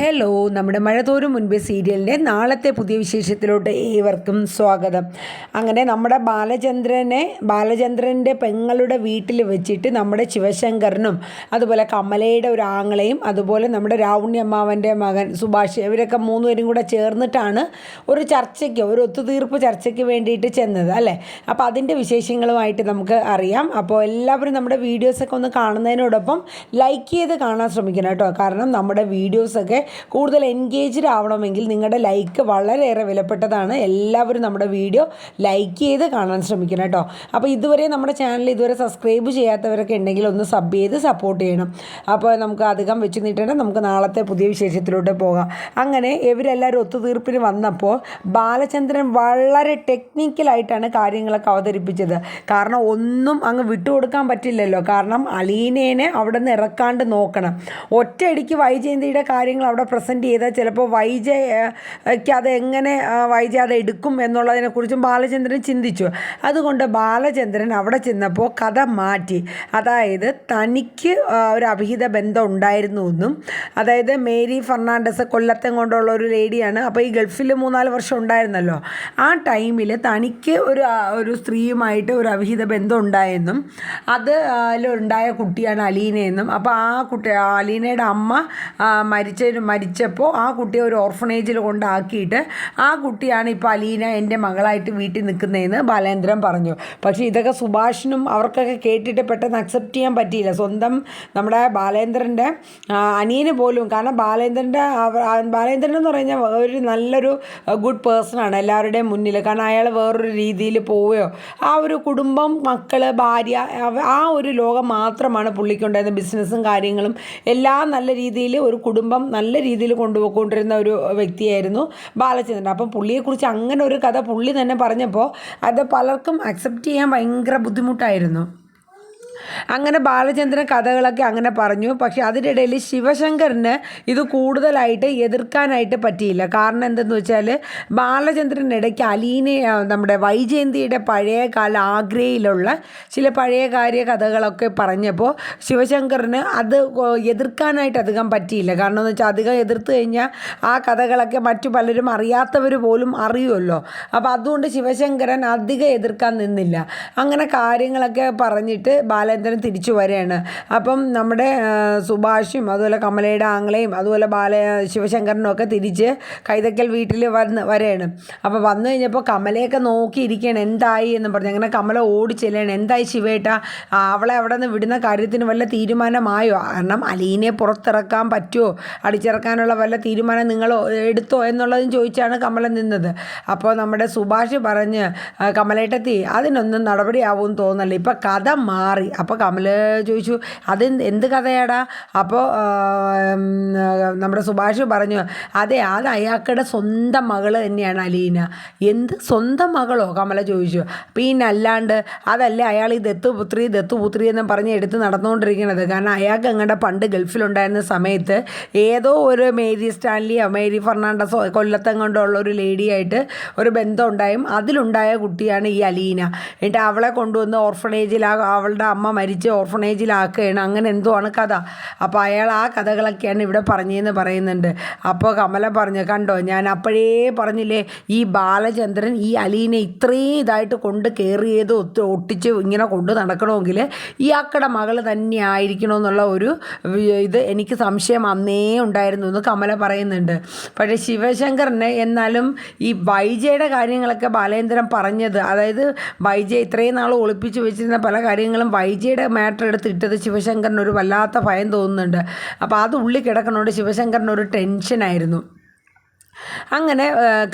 Hello നമ്മുടെ മഴതോരും മുൻപേ സീരിയലിന്റെ നാളത്തെ പുതിയ വിശേഷത്തിലോട്ട് ഏവർക്കും സ്വാഗതം. അങ്ങനെ നമ്മുടെ ബാലചന്ദ്രനെ ബാലചന്ദ്രന്റെ പെങ്ങളുടെ വീട്ടിൽ വെച്ചിട്ട് നമ്മുടെ ശിവശങ്കരനും അതുപോലെ കമലയുടെ ഒരു ആങ്ങളെയും അതുപോലെ നമ്മുടെ രാവുണ്ണി അമ്മാവന്റെ മകൻ സുഭാഷ് ഇവരൊക്കെ മൂന്നുപേരും കൂടെ ചേർന്നിട്ടാണ് ഒരു ചർച്ചയ്ക്ക് ഒരു ഒത്തുതീർപ്പ് ചർച്ചയ്ക്ക് വേണ്ടിയിട്ട് ചെന്നത് അല്ലേ? അപ്പോൾ അതിന്റെ വിശേഷങ്ങളുമായിട്ട് നമുക്ക് അറിയാം. അപ്പോൾ എല്ലാവരും നമ്മുടെ വീഡിയോസൊക്കെ ഒന്ന് കാണുന്നതിനോടൊപ്പം ലൈക്ക് ചെയ്ത് കാണാൻ ശ്രമിക്കണം കേട്ടോ. കാരണം നമ്മുടെ വീഡിയോസൊക്കെ കൂടുതൽ എൻഗേജ്ഡ് ആവണമെങ്കിൽ നിങ്ങളുടെ ലൈക്ക് വളരെയേറെ വിലപ്പെട്ടതാണ്. എല്ലാവരും നമ്മുടെ വീഡിയോ ലൈക്ക് ചെയ്ത് കാണാൻ ശ്രമിക്കണം കേട്ടോ. അപ്പോൾ ഇതുവരെ നമ്മുടെ ചാനൽ ഇതുവരെ സബ്സ്ക്രൈബ് ചെയ്യാത്തവരൊക്കെ ഉണ്ടെങ്കിൽ ഒന്ന് സബ് ചെയ്ത് സപ്പോർട്ട് ചെയ്യണം. അപ്പോൾ നമുക്ക് അധികം വെച്ച് നീട്ടേണ്ട. നമുക്ക് നാളത്തെ പുതിയ വിശേഷത്തിലോട്ട് പോകാം. അങ്ങനെ ഇവരെല്ലാവരും ഒത്തുതീർപ്പിന് വന്നപ്പോൾ ബാലചന്ദ്രൻ വളരെ ടെക്നിക്കലായിട്ടാണ് കാര്യങ്ങളൊക്കെ അവതരിപ്പിച്ചത്. കാരണം ഒന്നും അങ്ങ് വിട്ടുകൊടുക്കാൻ പറ്റില്ലല്ലോ. കാരണം അലീനേനെ അവിടെ നിന്ന് ഇറക്കാണ്ട് നോക്കണം. ഒറ്റയടിക്ക് വൈജയന്തിയുടെ കാര്യങ്ങൾ പ്രസന്റ് ചെയ്താൽ ചിലപ്പോൾ വൈജയ്ക്ക് അത് എങ്ങനെ ആ, വൈജ അത് എടുക്കും എന്നുള്ളതിനെക്കുറിച്ചും ബാലചന്ദ്രൻ ചിന്തിച്ചു. അതുകൊണ്ട് ബാലചന്ദ്രൻ അവിടെ ചെന്നപ്പോൾ കഥ മാറ്റി. അതായത് തനിക്ക് ഒരു അഭിഹിത ബന്ധം ഉണ്ടായിരുന്നു എന്നും അതായത് മേരി ഫെർണാണ്ടസ് കൊല്ലത്തെ കൊണ്ടുള്ള ഒരു ലേഡിയാണ്. അപ്പോൾ ഈ ഗൾഫിൽ മൂന്നാൽ വർഷം ഉണ്ടായിരുന്നല്ലോ. ആ ടൈമിൽ തനിക്ക് ഒരു ഒരു സ്ത്രീയുമായിട്ട് ഒരു അവിഹിത ബന്ധം ഉണ്ടായെന്നും അത് അതിലുണ്ടായ കുട്ടിയാണ് അലീനയെന്നും അപ്പോൾ ആ കുട്ടി അലീനയുടെ അമ്മ മരിച്ചതിന് മരിച്ച മരിച്ചപ്പോൾ ആ കുട്ടിയെ ഒരു ഓർഫണേജിൽ കൊണ്ടാക്കിയിട്ട് ആ കുട്ടിയാണ് ഇപ്പോൾ അലീന എന്റെ മകളായിട്ട് വീട്ടിൽ നിൽക്കുന്നതെന്ന് ബാലേന്ദ്രൻ പറഞ്ഞു. പക്ഷേ ഇതൊക്കെ സുഭാഷിനും അവർക്കൊക്കെ കേട്ടിട്ട് പെട്ടെന്ന് അക്സെപ്റ്റ് ചെയ്യാൻ പറ്റിയില്ല. സ്വന്തം നമ്മുടെ ബാലേന്ദ്രന്റെ അനിയന് പോലും. കാരണം ബാലേന്ദ്രന്റെ ബാലേന്ദ്രൻ എന്ന് പറഞ്ഞാൽ ഒരു നല്ലൊരു ഗുഡ് പേഴ്സണാണ് എല്ലാവരുടെയും മുന്നിൽ. കാരണം അയാൾ വേറൊരു രീതിയിൽ പോവുകയോ ആ ഒരു കുടുംബം മക്കൾ ഭാര്യ ആ ഒരു ലോകം മാത്രമാണ് പുള്ളിക്കുണ്ടായിരുന്നത്. ബിസിനസ്സും കാര്യങ്ങളും എല്ലാം നല്ല രീതിയിൽ ഒരു കുടുംബം നല്ല രീതിയിൽ കൊണ്ടുപോയിക്കൊണ്ടിരുന്ന ഒരു വ്യക്തിയായിരുന്നു ബാലചന്ദ്രൻ. അപ്പം പുള്ളിയെക്കുറിച്ച് അങ്ങനെ ഒരു കഥ പുള്ളി തന്നെ പറഞ്ഞപ്പോൾ അത് പലർക്കും അക്സെപ്റ്റ് ചെയ്യാൻ ഭയങ്കര ബുദ്ധിമുട്ടായിരുന്നു. അങ്ങനെ ബാലചന്ദ്രൻ കഥകളൊക്കെ അങ്ങനെ പറഞ്ഞു. പക്ഷെ അതിനിടയിൽ ശിവശങ്കറിന് ഇത് കൂടുതലായിട്ട് എതിർക്കാനായിട്ട് പറ്റിയില്ല. കാരണം എന്തെന്ന് വെച്ചാൽ ബാലചന്ദ്രൻ ഇടയ്ക്ക് അലീനെ നമ്മുടെ വൈജയന്തിയുടെ പഴയ കാല ആഗ്രയിലുള്ള ചില പഴയ കാര്യ കഥകളൊക്കെ പറഞ്ഞപ്പോൾ ശിവശങ്കറിന് അത് എതിർക്കാനായിട്ട് അധികം പറ്റിയില്ല. കാരണം എന്ന് വെച്ചാൽ അധികം എതിർത്ത് കഴിഞ്ഞാൽ ആ കഥകളൊക്കെ മറ്റു പലരും അറിയാത്തവർ പോലും അറിയുമല്ലോ. അപ്പോൾ അതുകൊണ്ട് ശിവശങ്കരൻ അധികം എതിർക്കാൻ നിന്നില്ല. അങ്ങനെ കാര്യങ്ങളൊക്കെ പറഞ്ഞിട്ട് ബാലേന്ദ്രൻ തിരിച്ചു വരികയാണ്. അപ്പം നമ്മുടെ സുഭാഷും അതുപോലെ കമലയുടെ ആങ്ങളെയും അതുപോലെ ബാല ശിവശങ്കരനും ഒക്കെ തിരിച്ച് കൈതക്കൽ വീട്ടിൽ വന്ന് വരികയാണ്. അപ്പോൾ വന്നു കഴിഞ്ഞപ്പോൾ കമലയൊക്കെ നോക്കിയിരിക്കുകയാണ് എന്തായി എന്ന് പറഞ്ഞു. അങ്ങനെ കമല ഓടി ചെല്ലുകയാണ് എന്തായി ശിവേട്ട? അവളെ അവിടെ നിന്ന് വിടുന്ന കാര്യത്തിന് വല്ല തീരുമാനമായോ? കാരണം അലീനെ പുറത്തിറക്കാൻ പറ്റുമോ? അടിച്ചിറക്കാനുള്ള വല്ല തീരുമാനം നിങ്ങൾ എടുത്തോ എന്നുള്ളതും ചോദിച്ചാണ് കമല നിന്നത്. അപ്പോൾ നമ്മുടെ സുഭാഷ് പറഞ്ഞ് "ആ, കമലേട്ടത്തി അതിനൊന്നും നടപടിയാവും തോന്നല്ലേ. ഇപ്പം കഥ മാറി. അപ്പോൾ കമൽ ചോദിച്ചു അത് എന്ത് കഥയാടാ? അപ്പോൾ നമ്മുടെ സുഭാഷ് പറഞ്ഞു അതെ അത് അയാൾക്കുടെ സ്വന്തം മകൾ തന്നെയാണ് അലീന. എന്ത് സ്വന്തം മകളോ? കമല ചോദിച്ചു. പിന്നെ അല്ലാണ്ട് അതല്ല അയാൾ ഈ ദത്തു പുത്രി ദത്തു പുത്രി എന്ന് പറഞ്ഞ് എടുത്ത് നടന്നുകൊണ്ടിരിക്കുന്നത് കാരണം അയാൾക്ക് അങ്ങടെ പണ്ട് ഗൾഫിലുണ്ടായിരുന്ന സമയത്ത് ഏതോ ഒരു മേരി സ്റ്റാൻലിയോ മേരി ഫെർണാണ്ടസോ കൊല്ലത്തെങ്ങോണ്ടുള്ള ഒരു ലേഡിയായിട്ട് ഒരു ബന്ധം ഉണ്ടായും. അതിലുണ്ടായ കുട്ടിയാണ് ഈ അലീന. എന്നിട്ട് അവളെ കൊണ്ടുവന്ന് ഓർഫണേജിലാ അവളുടെ അമ്മ മരിച്ച് ഓർഫണേജിലാക്കുകയാണ്. അങ്ങനെ എന്തോ ആണ് കഥ. അപ്പോൾ അയാൾ ആ കഥകളൊക്കെയാണ് ഇവിടെ പറഞ്ഞതെന്ന് പറയുന്നുണ്ട്. അപ്പോൾ കമല പറഞ്ഞു കണ്ടോ ഞാൻ അപ്പോഴേ പറഞ്ഞില്ലേ ഈ ബാലചന്ദ്രൻ ഈ അലീനെ ഇത്രയും ഇതായിട്ട് കൊണ്ട് കയറിയത് ഒട്ടിച്ച് ഇങ്ങനെ കൊണ്ട് നടക്കണമെങ്കിൽ ഈ അക്കടെ മകൾ തന്നെ ആയിരിക്കണമെന്നുള്ള ഒരു ഇത് എനിക്ക് സംശയം അന്നേ ഉണ്ടായിരുന്നു എന്ന് കമല പറയുന്നുണ്ട്. പക്ഷേ ശിവശങ്കറിന് എന്നാലും ഈ വൈജയുടെ കാര്യങ്ങളൊക്കെ ബാലേന്ദ്രൻ പറഞ്ഞത് അതായത് വൈജ ഇത്രയും നാൾ ഒളിപ്പിച്ച് വെച്ചിരുന്ന പല കാര്യങ്ങളും വൈജയുടെ മാറ്റർ എടുത്ത് ഇട്ടത് ശിവശങ്കറിന് ഒരു വല്ലാത്ത ഭയം തോന്നുന്നുണ്ട്. അപ്പോൾ അത് ഉള്ളിൽ കിടക്കണോണ്ട് ശിവശങ്കറിന് ഒരു ടെൻഷനായിരുന്നു അങ്ങനെ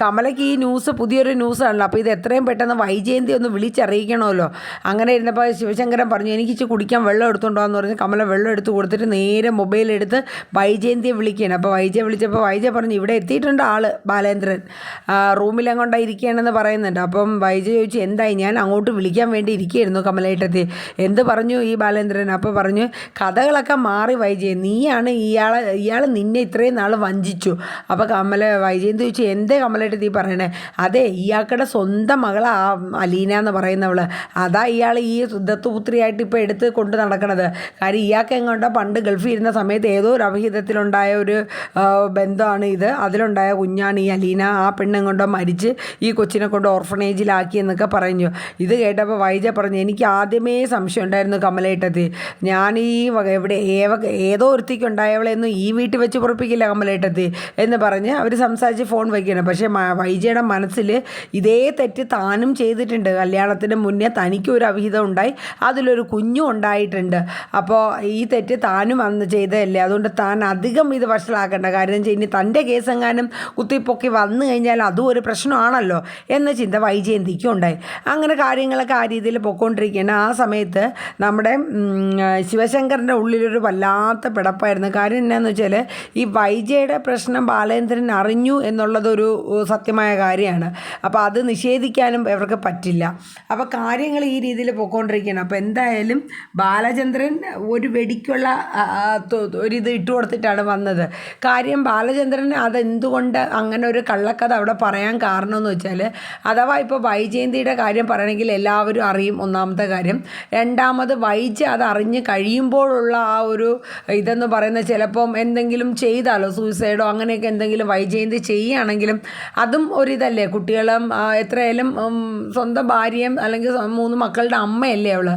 കമലയ്ക്ക് ഈ ന്യൂസ് പുതിയൊരു ന്യൂസാണല്ലോ. അപ്പോൾ ഇത് എത്രയും പെട്ടെന്ന് വൈജയന്തി ഒന്ന് വിളിച്ചറിയിക്കണമല്ലോ. അങ്ങനെ ഇരുന്നപ്പോൾ ശിവശങ്കരൻ പറഞ്ഞു എനിക്ക് ഇച്ചിരി കുടിക്കാൻ വെള്ളം എടുത്തുകൊണ്ടോന്ന് പറഞ്ഞ് കമല വെള്ളം എടുത്ത് കൊടുത്തിട്ട് നേരെ മൊബൈൽ എടുത്ത് വൈജയന്തിയെ വിളിക്കുകയാണ്. അപ്പോൾ വൈജയ വിളിച്ചപ്പോൾ വൈജയ പറഞ്ഞു ഇവിടെ എത്തിയിട്ടുണ്ട് ആൾ ബാലേന്ദ്രൻ. ഇരിക്കുകയാണെന്ന് പറയുന്നുണ്ട്. അപ്പം വൈജയ ചോദിച്ചു എന്തായി? ഞാൻ അങ്ങോട്ട് വിളിക്കാൻ വേണ്ടി ഇരിക്കുകയായിരുന്നു കമലേട്ടത്തി. എന്ത് പറഞ്ഞു ഈ ബാലേന്ദ്രൻ? അപ്പോൾ പറഞ്ഞു കഥകളൊക്കെ മാറി വൈജയ. നീയാണ് ഇയാളെ ഇയാൾ നിന്നെ ഇത്രയും നാൾ വഞ്ചിച്ചു. അപ്പോൾ കമല വൈ വൈജയന്തി ചോദിച്ചു എന്തേ കമലേട്ട് തീ പറയണേ? അതെ ഇയാൾക്കുടെ സ്വന്തം മകളാ ആ അലീന എന്ന് പറയുന്നവൾ അതാ ഇയാൾ ഈ ദത്തുപുത്രിയായിട്ട് ഇപ്പോൾ എടുത്ത് കൊണ്ട് നടക്കണത്. കാര്യം ഇയാൾക്ക് എങ്ങോട്ടോ പണ്ട് ഗൾഫിൽ ഇരുന്ന സമയത്ത് ഏതോ ഒരു അവിഹിതത്തിലുണ്ടായ ഒരു ബന്ധമാണ് ഇത്. അതിലുണ്ടായ കുഞ്ഞാണ് ഈ അലീന. ആ പെണ്ണെങ്ങോട്ടോ മരിച്ച് ഈ കൊച്ചിനെ കൊണ്ട് ഓർഫണേജിലാക്കി എന്നൊക്കെ പറഞ്ഞു. ഇത് കേട്ടപ്പോൾ വൈജ പറഞ്ഞു എനിക്ക് ആദ്യമേ സംശയം ഉണ്ടായിരുന്നു കമലേട്ടത്തി. ഞാൻ ഈ എവിടെ ഏവ ഏതോ ഒരുത്തിക്കുണ്ടായവളെയൊന്നും ഈ വീട്ടിൽ വെച്ച് പുറപ്പിക്കില്ല കമലേട്ടത്തി. എന്ന് പറഞ്ഞ് അവർ സംസാരിച്ച് ഫോൺ വയ്ക്കണം പക്ഷേ വൈജയുടെ മനസ്സിൽ ഇതേ തെറ്റ് താനും ചെയ്തിട്ടുണ്ട്. കല്യാണത്തിന് മുന്നേ തനിക്കൊരു അവിഹിതം ഉണ്ടായി അതിലൊരു കുഞ്ഞും ഉണ്ടായിട്ടുണ്ട്. അപ്പോൾ ഈ തെറ്റ് താനും അന്ന് ചെയ്തതല്ലേ? അതുകൊണ്ട് താൻ അധികം ഇത് വഷളാക്കേണ്ട കാര്യം വെച്ചാൽ ഇനി തന്റെ കേസെങ്ങാനും കുത്തിപ്പൊക്കി വന്നു കഴിഞ്ഞാൽ അതും ഒരു പ്രശ്നമാണല്ലോ എന്ന ചിന്ത വൈജയന്തിക്കും ഉണ്ടായി അങ്ങനെ കാര്യങ്ങളൊക്കെ ആ രീതിയിൽ പൊയ്ക്കൊണ്ടിരിക്കുകയാണ്. ആ സമയത്ത് നമ്മുടെ ശിവശങ്കറിന്റെ ഉള്ളിലൊരു വല്ലാത്ത പിടപ്പായിരുന്നു. കാര്യം എന്നാന്ന് വെച്ചാൽ ഈ വൈജയുടെ പ്രശ്നം ബാലേന്ദ്രൻ അറിഞ്ഞു എന്നുള്ളതൊരു സത്യമായ കാര്യമാണ്. അപ്പോൾ അത് നിഷേധിക്കാനും ഇവർക്ക് പറ്റില്ല. അപ്പോൾ കാര്യങ്ങൾ ഈ രീതിയിൽ പൊയ്ക്കൊണ്ടിരിക്കുകയാണ് അപ്പോൾ എന്തായാലും ബാലചന്ദ്രൻ ഒരു വെടിക്കുള്ള ഒരിത് ഇട്ട് കൊടുത്തിട്ടാണ് വന്നത്. കാര്യം ബാലചന്ദ്രൻ അതെന്തുകൊണ്ട് അങ്ങനെ ഒരു കള്ളക്കഥ അവിടെ പറയാൻ കാരണമെന്ന് വെച്ചാൽ അഥവാ ഇപ്പോൾ വൈജയന്തിയുടെ കാര്യം പറയണമെങ്കിൽ എല്ലാവരും അറിയും ഒന്നാമത്തെ കാര്യം. രണ്ടാമത് വൈജ് അത് അറിഞ്ഞ് കഴിയുമ്പോഴുള്ള ആ ഒരു ഇതെന്ന് പറയുന്നത് ചിലപ്പം എന്തെങ്കിലും ചെയ്താലോ സൂയിസൈഡോ അങ്ങനെയൊക്കെ എന്തെങ്കിലും വൈജയന്തി ചെയ്യുകയാണെങ്കിലും അതും ഒരിതല്ലേ? കുട്ടികളും എത്രയായാലും സ്വന്തം ഭാര്യയും അല്ലെങ്കിൽ മൂന്ന് മക്കളുടെ അമ്മയല്ലേ അവൾ?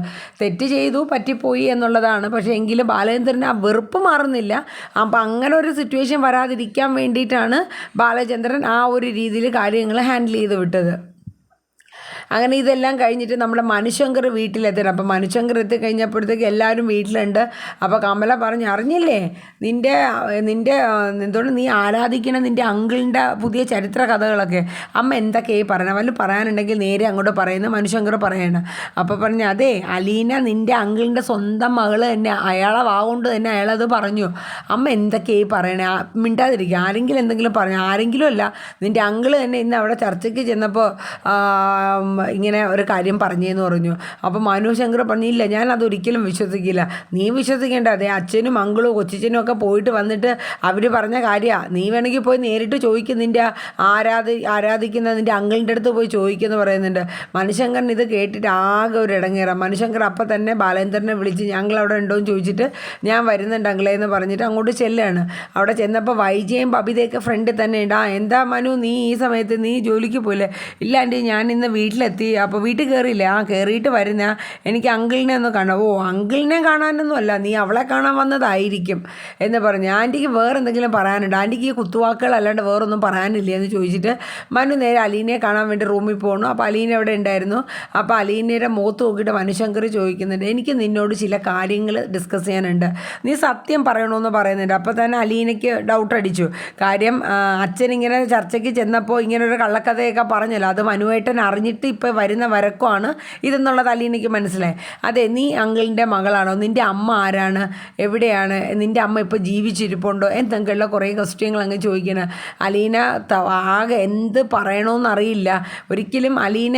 തെറ്റ് ചെയ്തു പറ്റിപ്പോയി എന്നുള്ളതാണ്. പക്ഷേ എങ്കിലും ബാലചന്ദ്രന് ആ വെറുപ്പ് മാറുന്നില്ല. അപ്പം അങ്ങനെ ഒരു സിറ്റുവേഷൻ വരാതിരിക്കാൻ വേണ്ടിയിട്ടാണ് ബാലചന്ദ്രൻ ആ ഒരു രീതിയിൽ കാര്യങ്ങൾ ഹാൻഡിൽ ചെയ്ത് വിട്ടത്. അങ്ങനെ ഇതെല്ലാം കഴിഞ്ഞിട്ട് നമ്മുടെ മനുശങ്കർ വീട്ടിലെത്തണം. അപ്പം മനുശങ്കർ എത്തിക്കഴിഞ്ഞപ്പോഴത്തേക്ക് എല്ലാവരും വീട്ടിലുണ്ട്. അപ്പോൾ കമല പറഞ്ഞു അറിഞ്ഞില്ലേ? നിന്റെ നിന്റെ എന്തുകൊണ്ട് നീ ആരാധിക്കണ നിന്റെ അങ്കിളിന്റെ പുതിയ ചരിത്ര കഥകളൊക്കെ? അമ്മ എന്തൊക്കെയായി പറയണം വല്ല പറയാനുണ്ടെങ്കിൽ നേരെ അങ്ങോട്ട് പറയുന്നു മനുശങ്കർ പറയണം. അപ്പോൾ പറഞ്ഞു അതെ അലീന നിന്റെ അങ്കിളിന്റെ സ്വന്തം മകൾ തന്നെ അയാളെ വാവുകൊണ്ട് തന്നെ അയാളത് പറഞ്ഞു. അമ്മ എന്തൊക്കെയായി പറയണേ? മിണ്ടാതിരിക്കുക. ആരെങ്കിലും എന്തെങ്കിലും പറഞ്ഞു ആരെങ്കിലും അല്ല നിന്റെ അങ്കിൾ തന്നെ ഇന്ന് അവിടെ ചർച്ചയ്ക്ക് ചെന്നപ്പോൾ ഇങ്ങനെ ഒരു കാര്യം പറഞ്ഞേന്ന് പറഞ്ഞു. അപ്പോൾ മനു ശങ്കർ പറഞ്ഞില്ല ഞാൻ അതൊരിക്കലും വിശ്വസിക്കില്ല. നീ വിശ്വസിക്കേണ്ട. അതെ അച്ഛനും അങ്കിളും കൊച്ചിച്ചനും ഒക്കെ പോയിട്ട് വന്നിട്ട് അവർ പറഞ്ഞ കാര്യമാണ് നീ വേണമെങ്കിൽ പോയി നേരിട്ട് ചോദിക്കും നിന്റെ ആരാധി ആരാധിക്കുന്ന നിന്റെ അങ്കിളിന്റെ അടുത്ത് പോയി ചോദിക്കുമെന്ന് പറയുന്നുണ്ട്. മനുശങ്കരൻ ഇത് കേട്ടിട്ട് ആകെ ഒരു ഇടങ്ങേറാം. മനുശങ്കർ അപ്പം തന്നെ ബാലേന്ദ്രനെ വിളിച്ച് ഞങ്ങൾ അവിടെ ഉണ്ടോ എന്ന് ചോദിച്ചിട്ട് ഞാൻ വരുന്നുണ്ട് അങ്കിളേ എന്ന് പറഞ്ഞിട്ട് അങ്ങോട്ട് ചെല്ലാണ്. അവിടെ ചെന്നപ്പോൾ വൈജയും ബബിതയൊക്കെ ഫ്രണ്ടിൽ തന്നെ ഉണ്ട്. ആ എന്താ മനു? നീ ഈ സമയത്ത് നീ ജോലിക്ക് പോയില്ലേ? ഇല്ല ആന്റി ഞാൻ ഇന്ന് വീട്ടിലെത്തി. അപ്പോൾ വീട്ടിൽ കയറിയില്ല ആ കയറിയിട്ട് വരുന്ന എനിക്ക് അങ്കിളിനെ ഒന്ന് കാണാം. ഓ അങ്കിളിനെ കാണാനൊന്നും അല്ല നീ അവളെ കാണാൻ വന്നതായിരിക്കും എന്ന് പറഞ്ഞു. ആന്റിക്ക് വേറെ എന്തെങ്കിലും പറയാനുണ്ട്? ആന്റിക്ക് ഈ കുത്തുവാക്കുകൾ അല്ലാണ്ട് വേറൊന്നും പറയാനില്ല എന്ന് ചോദിച്ചിട്ട് മനു നേരെ അലീനയെ കാണാൻ വേണ്ടി റൂമിൽ പോകണു അപ്പോൾ അലീന അവിടെ ഉണ്ടായിരുന്നു? അപ്പോൾ അലീനയുടെ മുഖത്ത് നോക്കിയിട്ട് മനുശങ്കർ ചോദിക്കുന്നുണ്ട് എനിക്ക് നിന്നോട് ചില കാര്യങ്ങൾ ഡിസ്കസ് ചെയ്യാനുണ്ട്. നീ സത്യം പറയണമെന്ന് പറയുന്നുണ്ട്. അപ്പോൾ തന്നെ അലീനയ്ക്ക് ഡൗട്ട് അടിച്ചു. കാര്യം അച്ഛൻ ഇങ്ങനെ ചർച്ചയ്ക്ക് ചെന്നപ്പോൾ ഇങ്ങനെ ഒരു കള്ളക്കഥയൊക്കെ പറഞ്ഞല്ലോ. അത് മനുവേട്ടൻ അറിഞ്ഞിട്ട് ഇപ്പോൾ വരുന്ന വരക്കമാണ് ഇതെന്നുള്ളത് അലീനയ്ക്ക് മനസ്സിലായി. അതെ നീ അങ്കിളിന്റെ മകളാണോ? നിന്റെ അമ്മ ആരാണ്? എവിടെയാണ്? നിന്റെ അമ്മ ഇപ്പോൾ ജീവിച്ചിരിപ്പുണ്ടോ? എന്തെങ്കിലുള്ള കുറേ ക്വസ്റ്റ്യങ്ങൾ അങ്ങ് ചോദിക്കണം. അലീന ആകെ എന്ത് പറയണമെന്നറിയില്ല ഒരിക്കലും അലീന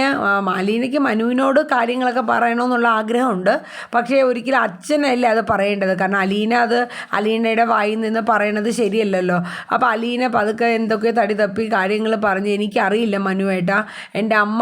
അലീനയ്ക്ക് മനുവിനോട് കാര്യങ്ങളൊക്കെ പറയണമെന്നുള്ള ആഗ്രഹമുണ്ട്. പക്ഷേ ഒരിക്കലും അച്ഛനല്ലേ അത് പറയേണ്ടത്. കാരണം അലീന അത് അലീനയുടെ വായിൽ നിന്ന് പറയണത് ശരിയല്ലല്ലോ. അപ്പോൾ അലീന പതുക്കെ എന്തൊക്കെ തടി തപ്പി കാര്യങ്ങൾ പറഞ്ഞ് എനിക്കറിയില്ല മനുവേട്ട എന്റെ അമ്മ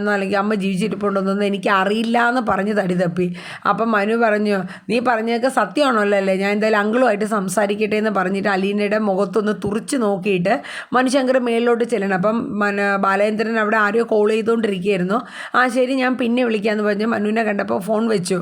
ആരാണെന്നോ അല്ലെങ്കിൽ അമ്മ ജീവിച്ചിരിപ്പുണ്ടെന്നൊന്നും എനിക്ക് അറിയില്ല എന്ന് പറഞ്ഞ് തടി തപ്പി. അപ്പം മനു പറഞ്ഞു നീ പറഞ്ഞതൊക്കെ സത്യമാണല്ലോ അല്ലേ ഞാൻ എന്തായാലും അങ്കിളുമായിട്ട് സംസാരിക്കട്ടെ എന്ന് പറഞ്ഞിട്ട് അലീനയുടെ മുഖത്തൊന്ന് തുറിച്ച് നോക്കിയിട്ട് മനുശങ്കർ മേളിലോട്ട് ചെല്ലണം. അപ്പം മന ബാലേന്ദ്രൻ അവിടെ ആരെയോ കോൾ ചെയ്തുകൊണ്ടിരിക്കുകയായിരുന്നു ആ ശരി ഞാൻ പിന്നെ വിളിക്കാമെന്ന് പറഞ്ഞ് മനുവിനെ കണ്ടപ്പോൾ ഫോൺ വെച്ചു.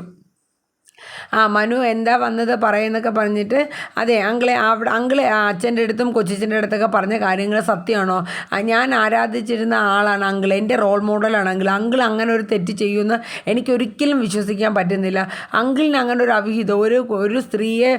ആ മനു എന്താ വന്നത് പറയുന്നൊക്കെ പറഞ്ഞിട്ട് അതെ അങ്കിളെ അവിടെ അങ്കിളെ അച്ഛന്റെ അടുത്തും കൊച്ചിച്ചന്റെ അടുത്തൊക്കെ പറഞ്ഞ കാര്യങ്ങൾ സത്യമാണോ? ഞാൻ ആരാധിച്ചിരുന്ന ആളാണ് അങ്കിൾ എന്റെ റോൾ മോഡലാണ് അങ്കിൾ അങ്കിൾ അങ്ങനെ ഒരു തെറ്റ് ചെയ്യുമെന്ന് എനിക്കൊരിക്കലും വിശ്വസിക്കാൻ പറ്റുന്നില്ല. അങ്കിളിന് അങ്ങനെ ഒരു അവിഹിതം ഒരു ഒരു സ്ത്രീയെ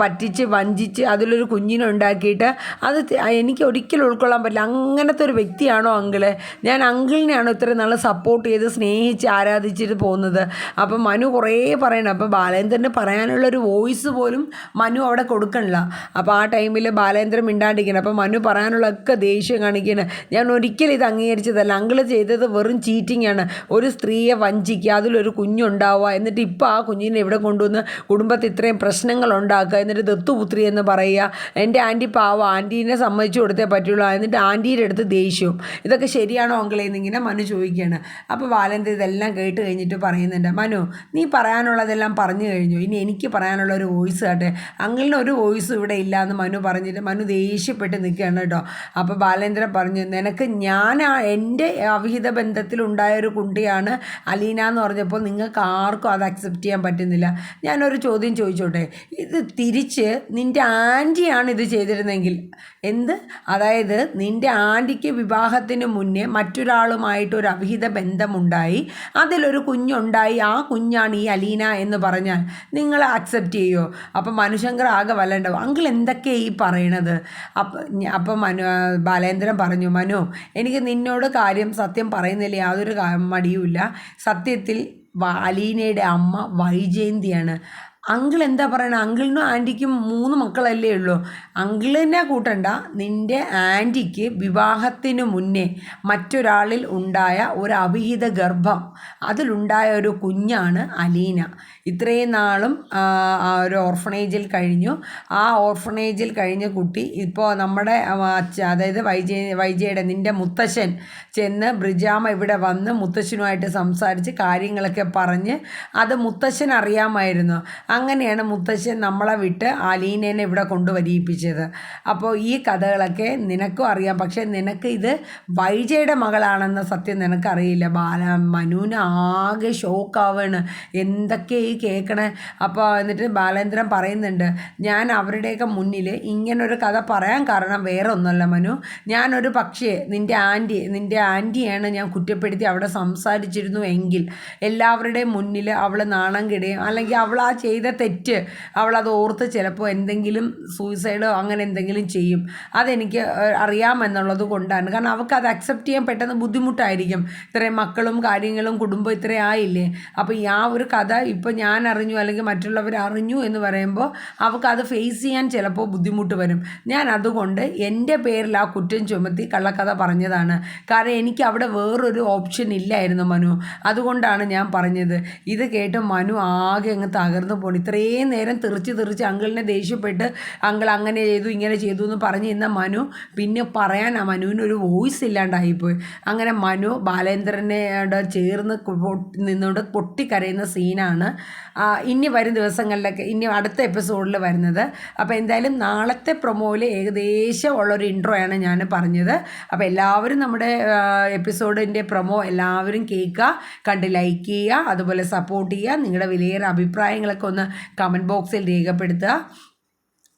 പറ്റിച്ച് വഞ്ചിച്ച് അതിലൊരു കുഞ്ഞിനെ ഉണ്ടാക്കിയിട്ട് അത് എനിക്ക് ഒരിക്കലും ഉൾക്കൊള്ളാൻ പറ്റില്ല. അങ്ങനത്തെ ഒരു വ്യക്തിയാണോ അങ്കിൾ? ഞാൻ അങ്കിളിനെയാണോ ഇത്രയും നാൾ സപ്പോർട്ട് ചെയ്ത് സ്നേഹിച്ച് ആരാധിച്ചിട്ട് പോകുന്നത്? അപ്പം മനു കുറേ പറയണം. അപ്പം ബാലേന്ദ്രന് പറയാനുള്ള ഒരു വോയിസ് പോലും മനു അവിടെ കൊടുക്കണില്ല. അപ്പോൾ ആ ടൈമിൽ ബാലേന്ദ്രൻ മിണ്ടാണ്ടിരിക്കണം. അപ്പോൾ മനു പറയാനുള്ളതൊക്കെ ദേഷ്യം കാണിക്കണം. ഞാൻ ഒരിക്കലും ഇത് അംഗീകരിച്ചതല്ല. അങ്കിൾ ചെയ്തത് വെറും ചീറ്റിംഗ് ആണ്. ഒരു സ്ത്രീയെ വഞ്ചിക്കുക അതിലൊരു കുഞ്ഞുണ്ടാവുക എന്നിട്ട് ഇപ്പോൾ ആ കുഞ്ഞിനെ ഇവിടെ കൊണ്ടുവന്ന് കുടുംബത്തിൽ ഇത്രയും പ്രശ്നങ്ങൾ ഉണ്ടാക്കുക എന്നിട്ട് ദത്തുപുത്രി എന്ന് പറയുക. എന്റെ ആന്റി പാവ ആന്റീനെ സമ്മതിച്ചു കൊടുത്തേ പറ്റുള്ളൂ. എന്നിട്ട് ആന്റീന്റെ അടുത്ത് ദേഷ്യവും. ഇതൊക്കെ ശരിയാണോ അങ്കിളെ എന്നിങ്ങനെ മനു ചോദിക്കുകയാണ് അപ്പോൾ ബാലേന്ദ്രൻ ഇതെല്ലാം കേട്ട് കഴിഞ്ഞിട്ട് പറയുന്നുണ്ട്. മനു നീ പറയാനുള്ളതെല്ലാം പറഞ്ഞു ഇനി എനിക്ക് പറയാനുള്ള ഒരു വോയിസ് കേട്ടെ. അങ്കിളിന് ഒരു വോയിസ് ഇവിടെ ഇല്ല എന്ന് മനു പറഞ്ഞിട്ട് മനു ദേഷ്യപ്പെട്ട് നിൽക്കുകയാണ് കേട്ടോ. അപ്പോൾ ബാലേന്ദ്രൻ പറഞ്ഞു നിനക്ക് ഞാൻ എന്റെ അവിഹിത ബന്ധത്തിലുണ്ടായ ഒരു കുട്ടിയാണ് അലീന എന്ന് പറഞ്ഞപ്പോൾ നിങ്ങൾക്ക് ആർക്കും അത് അക്സെപ്റ്റ് ചെയ്യാൻ പറ്റുന്നില്ല. ഞാനൊരു ചോദ്യം ചോദിച്ചോട്ടെ? ഇത് തിരിച്ച് നിന്റെ ആന്റിയാണ് ഇത് ചെയ്തിരുന്നെങ്കിൽ എന്ത്? അതായത് നിന്റെ ആന്റിക്ക് വിവാഹത്തിന് മുന്നേ മറ്റൊരാളുമായിട്ട് ഒരു അവിഹിത ബന്ധമുണ്ടായി. അതിലൊരു കുഞ്ഞുണ്ടായി. ആ കുഞ്ഞാണ് ഈ അലീന എന്ന് പറഞ്ഞാൽ നിങ്ങൾ അക്സെപ്റ്റ് ചെയ്യുമോ അപ്പം മനുശങ്കർ ആകെ വല്ലണ്ടാവും. അങ്കിൾ എന്തൊക്കെയാണ് ഈ പറയണത്? അപ്പം അപ്പം മനു ബാലേന്ദ്രൻ പറഞ്ഞു മനു എനിക്ക് നിന്നോട് കാര്യം സത്യം പറയുന്നില്ല യാതൊരു മടിയുമില്ല സത്യത്തിൽ അലീനയുടെ അമ്മ വൈജയന്തിയാണ്. അങ്കിൾ എന്താ പറയണത് അങ്കിളിനും ആന്റിക്കും മൂന്ന് മക്കളല്ലേ ഉള്ളൂ. അങ്കിളിനെ കൂട്ടണ്ട. നിന്റെ ആന്റിക്ക് വിവാഹത്തിന് മുന്നേ മറ്റൊരാളിൽ ഉണ്ടായ ഒരു അവിഹിത ഗർഭം. അതിലുണ്ടായ ഒരു കുഞ്ഞാണ് അലീന. ഇത്രയും നാളും ഒരു ഓർഫണേജിൽ കഴിഞ്ഞു. ആ ഓർഫണേജിൽ കഴിഞ്ഞ കുട്ടി ഇപ്പോൾ നമ്മുടെ അതായത് വൈജയ വൈജയുടെ നിന്റെ മുത്തശ്ശൻ ചെന്ന് ബ്രിജാമ ഇവിടെ വന്ന് മുത്തശ്ശനുമായിട്ട് സംസാരിച്ച് കാര്യങ്ങളൊക്കെ പറഞ്ഞ് അത് മുത്തശ്ശൻ അറിയാമായിരുന്നു. അങ്ങനെയാണ് മുത്തശ്ശൻ നമ്മളെ വിട്ട് അലീനേനെ ഇവിടെ കൊണ്ടുവരിയിപ്പിച്ചത്. അപ്പോൾ ഈ കഥകളൊക്കെ നിനക്കും അറിയാം. പക്ഷേ നിനക്ക് ഇത് വൈജയുടെ മകളാണെന്ന സത്യം നിനക്കറിയില്ല. ബാല മനുവിന് ആകെ ഷോക്കാവാണ് എന്തൊക്കെ ഈ കേൾക്കണേ അപ്പോൾ എന്നിട്ട് ബാലേന്ദ്രൻ പറയുന്നുണ്ട് ഞാൻ അവരുടെയൊക്കെ മുന്നിൽ ഇങ്ങനൊരു കഥ പറയാൻ കാരണം വേറെ ഒന്നുമല്ല മനു. ഞാനൊരു പക്ഷേ നിന്റെ ആന്റി നിന്റെ ആന്റിയാണ് ഞാൻ കുറ്റപ്പെടുത്തി അവിടെ സംസാരിച്ചിരുന്നു എങ്കിൽ. എല്ലാവരുടെയും മുന്നിൽ അവൾ നാണം കിടയും അല്ലെങ്കിൽ അവൾ ആ ചെയ്ത തെറ്റ് അവൾ അത് ഓർത്ത് ചിലപ്പോൾ എന്തെങ്കിലും സൂയിസൈഡോ അങ്ങനെ എന്തെങ്കിലും ചെയ്യും. അതെനിക്ക് അറിയാമെന്നുള്ളത് കൊണ്ടാണ്. കാരണം അവൾക്ക് അത് അക്സെപ്റ്റ് ചെയ്യാൻ പെട്ടെന്ന് ബുദ്ധിമുട്ടായിരിക്കും. ഇത്രയും മക്കളും കാര്യങ്ങളും കുടുംബം ഇത്രയും ആയില്ലേ? അപ്പോൾ ആ ഒരു കഥ ഇപ്പോൾ ഞാൻ അറിഞ്ഞു അല്ലെങ്കിൽ മറ്റുള്ളവർ അറിഞ്ഞു എന്ന് പറയുമ്പോൾ അവർക്ക് അത് ഫേസ് ചെയ്യാൻ ചിലപ്പോൾ ബുദ്ധിമുട്ട് വരും. ഞാൻ അതുകൊണ്ട് എന്റെ പേരിൽ ആ കുറ്റം ചുമത്തി കള്ളക്കഥ പറഞ്ഞതാണ്. കാരണം എനിക്ക് അവിടെ വേറൊരു ഓപ്ഷൻ ഇല്ലായിരുന്നു മനു. അതുകൊണ്ടാണ് ഞാൻ പറഞ്ഞത്. ഇത് കേട്ട് മനു ആകെ അങ്ങ് തകർന്നു പോണു. ഇത്രയും നേരം തെറിച്ച് തെറിച്ച് അങ്കിളിനെ ദേഷ്യപ്പെട്ട് അങ്കിൾ അങ്ങനെ ചെയ്തു ഇങ്ങനെ ചെയ്തു എന്ന് പറഞ്ഞ് ഇന്ന മനു പിന്നെ പറയാൻ ആ മനുവിന് ഒരു വോയിസ് ഇല്ലാണ്ടായിപ്പോയി. അങ്ങനെ മനു ബാലേന്ദ്രനെ ടെ ചേർന്ന് നിന്നുകൊണ്ട് പൊട്ടിക്കരയുന്ന സീനാണ് ഇനി വരും ദിവസങ്ങളിലൊക്കെ ഇനി അടുത്ത എപ്പിസോഡിൽ വരുന്നത്. അപ്പോൾ എന്തായാലും നാളത്തെ പ്രൊമോയിൽ ഏകദേശം ഉള്ളൊരു ആണ് ഞാൻ പറഞ്ഞത്. അപ്പോൾ എല്ലാവരും നമ്മുടെ എപ്പിസോഡിന്റെ പ്രൊമോ എല്ലാവരും കേൾക്കുക കണ്ട് ലൈക്ക് ചെയ്യുക അതുപോലെ സപ്പോർട്ട് ചെയ്യുക നിങ്ങളുടെ വിലയേറെ അഭിപ്രായങ്ങളൊക്കെ ഒന്ന് കമന്റ് ബോക്സിൽ രേഖപ്പെടുത്തുക.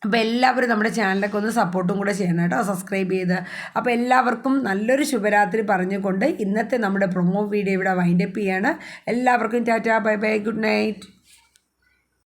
അപ്പോൾ എല്ലാവരും നമ്മുടെ ചാനലൊക്കെ ഒന്ന് സപ്പോർട്ടും കൂടെ ചെയ്യണം കേട്ടോ സബ്സ്ക്രൈബ് ചെയ്ത്. അപ്പോൾ എല്ലാവർക്കും നല്ലൊരു ശുഭരാത്രി പറഞ്ഞുകൊണ്ട് ഇന്നത്തെ നമ്മുടെ പ്രൊമോ വീഡിയോ ഇവിടെ വൈൻഡപ്പ് ചെയ്യാണ്. എല്ലാവർക്കും tata bye bye good night